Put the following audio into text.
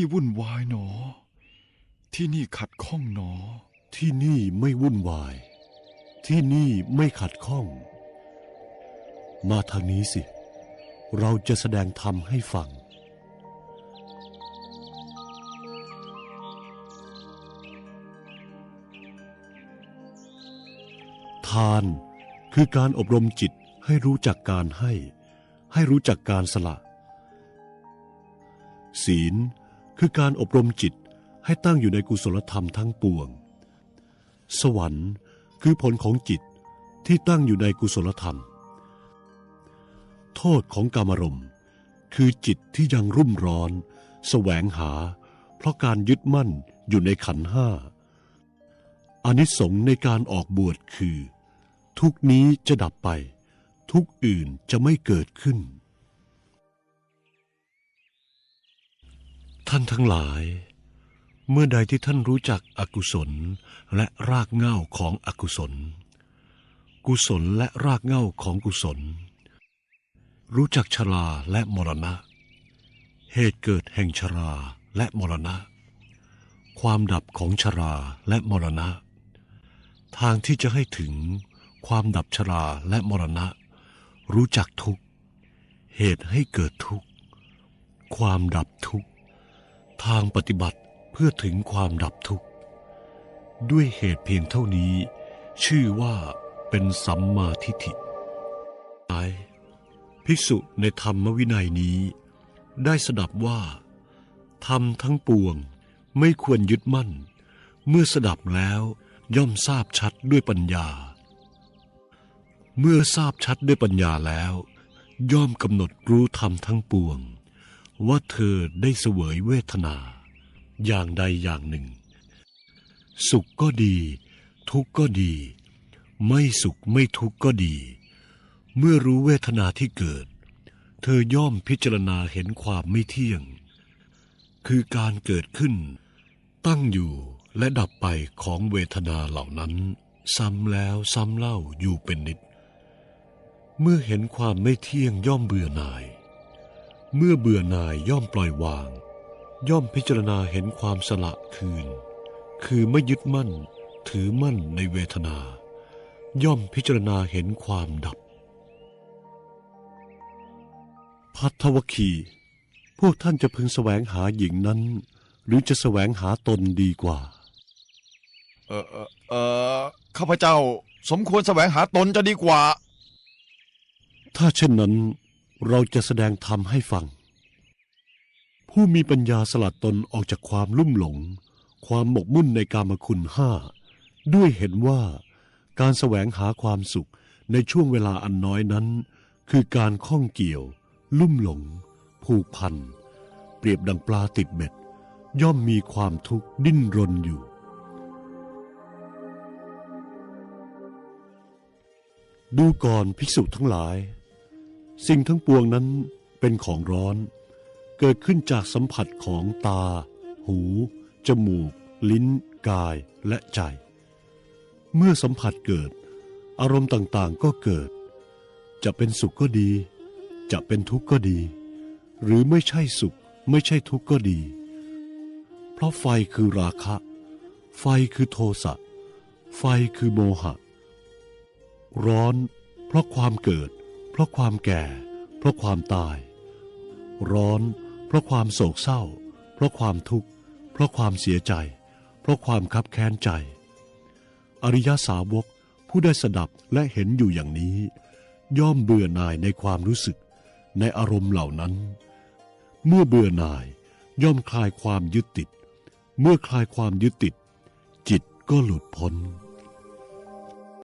นี่วุ่นวายหนอ ที่นี่ขัดข้องหนอ ที่นี่ไม่วุ่นวาย ที่นี่ไม่ขัดข้อง มาทางนี้สิ เราจะแสดงธรรมให้ฟัง ทานคือการอบรมจิตให้รู้จักการให้ ให้รู้จักการสละ ศีล คือการอบรมจิตให้ตั้งอยู่ในกุศลธรรมทั้งปวง สวรรค์คือผลของจิตที่ตั้งอยู่ในกุศลธรรม โทษของกามรมคือจิตที่ยังรุ่มร้อนแสวงหา เพราะการยึดมั่นอยู่ในขันห้าอานิสงส์ในการออกบวชคือ ทุกนี้จะดับไป ทุกอื่นจะไม่เกิดขึ้น ท่านทั้งหลาย เมื่อใดที่ท่านรู้จักอกุศลและรากเหง้าของอกุศล กุศลและรากเหง้าของกุศล รู้จักชราและมรณะ เหตุเกิดแห่งชราและมรณะ ความดับของชราและมรณะ ทางที่จะให้ถึงความดับชราและมรณะ รู้จักทุกเหตุให้เกิดทุกความดับทุก ทางปฏิบัติเพื่อถึงความดับทุกข์ ด้วยเหตุเพียงเท่านี้ ชื่อว่าเป็นสัมมาทิฏฐิไอภิกษุในธรรมวินัยนี้ ได้สดับว่า ธรรมทั้งปวงไม่ควรยึดมั่น เมื่อสดับแล้วย่อมทราบชัดด้วยปัญญา เมื่อทราบชัดด้วยปัญญาแล้ว ย่อมกำหนดรู้ธรรมทั้งปวง ว่าเธอได้เสวยเวทนา อย่างใดอย่างหนึ่ง สุขก็ดี ทุกข์ก็ดี ไม่สุขไม่ทุกข์ก็ดี เมื่อรู้เวทนาที่เกิด เธอย่อมพิจารณาเห็นความไม่เที่ยง คือการเกิดขึ้น ตั้งอยู่และดับไปของเวทนาเหล่านั้น ซ้ำแล้วซ้ำเล่าอยู่เป็นนิด เมื่อเห็นความไม่เที่ยงย่อมเบื่อหน่าย เมื่อเบื่อหน่ายย่อมปล่อยวาง ย่อมพิจารณาเห็นความสละคืน คือไม่ยึดมั่น ถือมั่นในเวทนา ย่อมพิจารณาเห็นความดับ พัทธวคีพวกท่านจะพึงแสวงหาหญิงนั้น หรือจะแสวงหาตนดีกว่า เออเออเออข้าพเจ้าสมควรแสวงหาตนจะดีกว่า ถ้าเช่นนั้น เราจะแสดงธรรมให้ฟัง ผู้มีปัญญาสลัดตนออกจากความลุ่มหลง ความหมกมุ่นในกามคุณห้า ด้วยเห็นว่าการแสวงหาความสุขในช่วงเวลาอันน้อยนั้น คือการข้องเกี่ยว ลุ่มหลง ผูกพัน เปรียบดังปลาติดเบ็ด ย่อมมีความทุกข์ดิ้นรนอยู่ ดูก่อนภิกษุทั้งหลาย สิ่งทั้งปวงนั้นเป็นของร้อน เกิดขึ้นจากสัมผัสของตา หู จมูก ลิ้น กายและใจ เมื่อสัมผัสเกิด อารมณ์ต่างๆก็เกิด จะเป็นสุขก็ดี จะเป็นทุกข์ก็ดี หรือไม่ใช่สุขไม่ใช่ทุกข์ก็ดี เพราะไฟคือราคะ ไฟคือโทสะ ไฟคือโมหะ ร้อนเพราะความเกิด เพราะความแก่ เพราะความตาย ร้อน เพราะความโศกเศร้า เพราะความทุกข์ เพราะความเสียใจ เพราะความคับแค้นใจ อริยสาวกผู้ได้สดับและเห็นอยู่อย่างนี้ ย่อมเบื่อหน่ายในความรู้สึก ในอารมณ์เหล่านั้น เมื่อเบื่อหน่ายย่อมคลายความยึดติด เมื่อคลายความยึดติด จิตก็หลุดพ้น